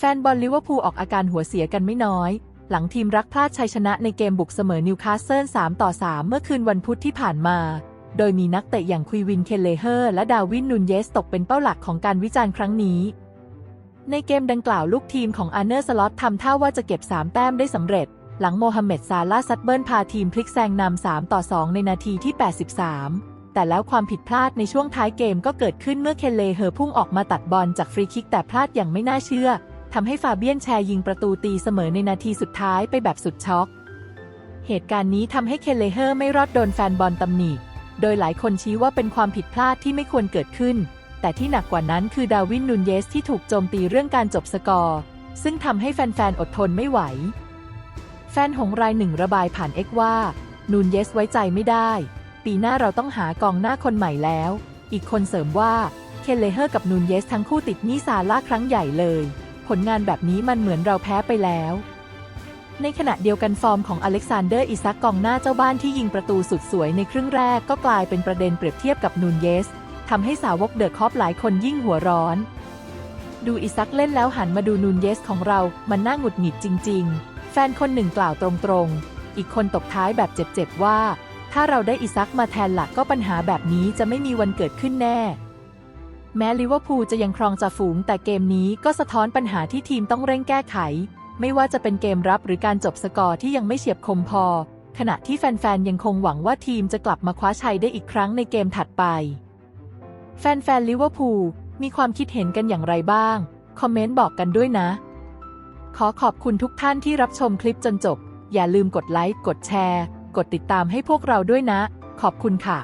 แฟนบอลลิเวอร์พูลออกอาการหัวเสียกันไม่น้อย หลังทีมรักพลาดชัยชนะในเกมบุกเสมอนิวคาสเซิล 3 ต่อ 3 เมื่อคืนวันพุธที่ผ่านมา โดยมีนักเตะอย่างควีวินเคลเลเฮอร์และดาวินนูนเยสตกเป็นเป้าหลักของการวิจารณ์ครั้งนี้ ในเกมดังกล่าวลูกทีมของอาร์เนอร์สล็อตทำท่าว่าจะเก็บ 3 แต้มได้สำเร็จ หลังโมฮัมเหม็ดซาลาซัดเบิลพาทีมพลิกแซงนำ3ต่อ 2 ในนาทีที่ 83แต่แล้วความผิดพลาดในช่วงท้ายเกมก็เกิดขึ้นเมื่อเคนเลเฮอร์พุ่งออกมาตัดบอลจากฟรีคิกแต่พลาดอย่างไม่น่าเชื่อ ทำให้ฟาเบียนแชร์ยิงประตูตีเสมอในนาทีสุดท้ายไปแบบสุดช็อก เหตุการณ์นี้ทำให้เคนเลเฮอร์ไม่รอดโดนแฟนบอลตำหนิ โดยหลายคนชี้ว่าเป็นความผิดพลาดที่ไม่ควรเกิดขึ้น แต่ที่หนักกว่านั้นคือดาวินนูนเยสที่ถูกโจมตีเรื่องการจบสกอร์ ซึ่งทำให้แฟนๆ อดทนไม่ไหว แฟนหงรายหนึ่งระบายผ่านเอ็กว่า นูนเยสไว้ใจไม่ได้ ปีหน้าเราต้องหากองหน้าคนใหม่แล้ว อีกคนเสริมว่า เคนเลเฮอร์กับนูนเยสทั้งคู่ติดนี้ซาร่าครั้งใหญ่เลย ผลงานแบบนี้มันเหมือนเราแพ้ไปแล้ว ในขณะเดียวกันฟอร์มของอเล็กซานเดอร์อิซักกองหน้าเจ้าบ้านที่ยิงประตูสุดสวยในครึ่งแรกก็กลายเป็นประเด็นเปรียบเทียบกับนูนเยสทำให้สาวกเดอะคอปหลายคนยิ่งหัวร้อน ดูอิซักเล่นแล้วหันมาดูนูนเยสของเรา มันน่าหงุดหงิดจริง ๆ แฟนคนหนึ่งกล่าวตรงๆ อีกคนตบท้ายแบบเจ็บๆว่า ถ้าเราได้อิซักมาแทนหลักก็ปัญหาแบบนี้จะไม่มีวันเกิดขึ้นแน่ แม้ลิเวอร์พูลจะยังครองจ่าฝูง แต่เกมนี้ก็สะท้อนปัญหาที่ทีมต้องเร่งแก้ไข ไม่ว่าจะเป็นเกมรับหรือการจบสกอร์ที่ยังไม่เฉียบคมพอ ขณะที่แฟนๆยังคงหวังว่าทีมจะกลับมาคว้าชัยได้อีกครั้งในเกมถัดไป แฟนๆลิเวอร์พูลมีความคิดเห็นกันอย่างไรบ้าง คอมเมนต์บอกกันด้วยนะ ขอขอบคุณทุกท่านที่รับชมคลิปจนจบ อย่าลืมกดไลค์กดแชร์ กดติดตามให้พวกเราด้วยนะ ขอบคุณค่ะ